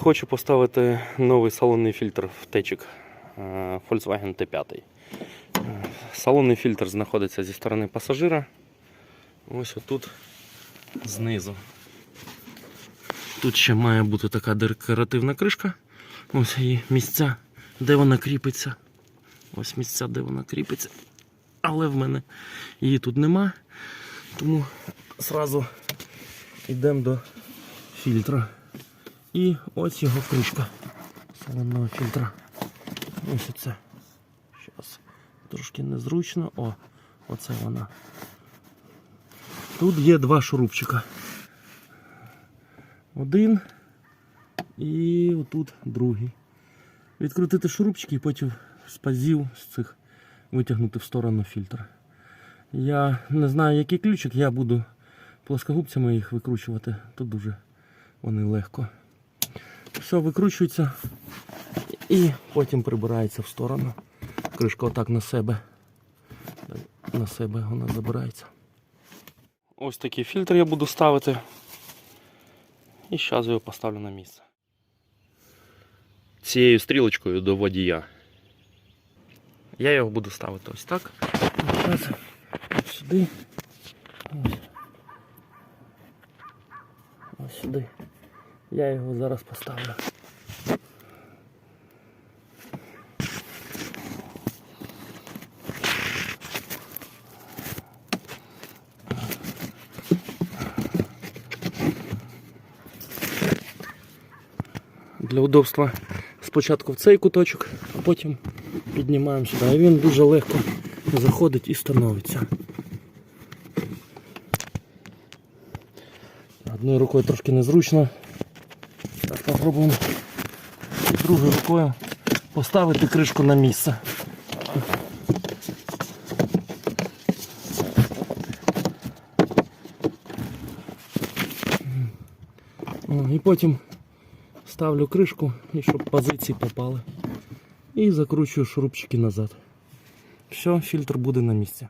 Хочу поставити новий салонний фільтр в течик е, Volkswagen T5. Е, Салонний фільтр знаходиться зі сторони пасажира. Ось отут знизу. Тут ще має бути така декоративна кришка. Ось її місця, де вона кріпиться. Ось місця, де вона кріпиться. Але в мене її тут нема. Тому зразу йдемо до фільтра. І ось його кришка салонного фільтра. Ось оце. Зараз трошки незручно. О, оце вона. Тут є два шурупчика. Один і отут другий. Відкрутити шурупчики і потім з пазів з цих витягнути в сторону фільтр. Я не знаю, який ключик, я буду плоскогубцями їх викручувати. Тут дуже вони легко. Все викручується і потім прибирається в сторону. Кришка отак на себе. На себе вона забирається. Ось такий фільтр я буду ставити. І зараз його поставлю на місце. Цією стрілочкою до водія. Я його буду ставити ось так. Зараз ось сюди. Ось. Ось сюди. Я його зараз поставлю. Для удобства спочатку в цей куточок, а потім піднімаємо сюди. І він дуже легко заходить і становиться. Одною рукою трошки незручно. Попробуємо другою рукою поставити кришку на місце. І потім ставлю кришку, і щоб позиції попали. І закручую шурупчики назад. Все, фільтр буде на місці.